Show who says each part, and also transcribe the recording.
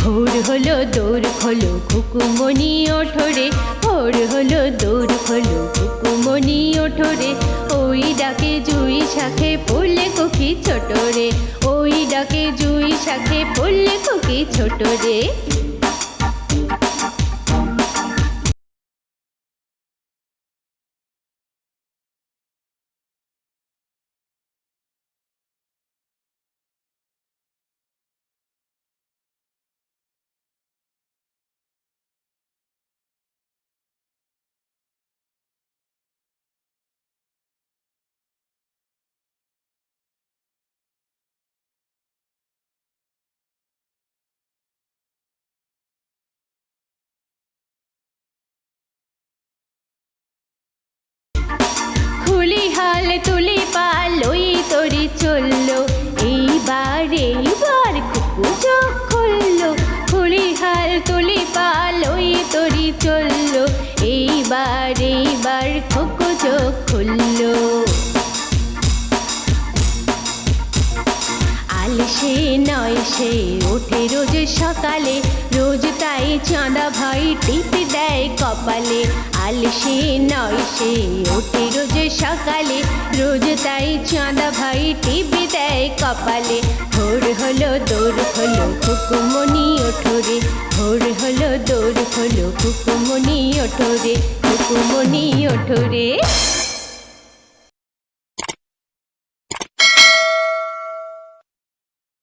Speaker 1: ভোর হলো, দৌড় খোলো কুকুমনি ওঠরে ভোর হলো, দৌড় খোলো কুকুমনি ওঠরে ওই ডাকে জুই শাখে পড়লে কুকি ছোট রে। ওই ডাকে জুই শাখে পড়লে কুকি ছোট রে। তুলি পাল ওই তরি চলল, এইবার এইবার কুকু চোখ খুললো। আলসে নয় সে ওঠে রোজ সকালে, রোজ তাই চাঁদা ভাই টিপে দেয় কপালে। আলসে নয় সে ওঠে রোজ সকালে, রোজ তাই চাঁদা ভাই টিপে দেয় কপালে। ভোর হলো দৌড় হলো হলো দৌড় হলো কুকুমনি ওঠরে কুকুমনি ওঠরে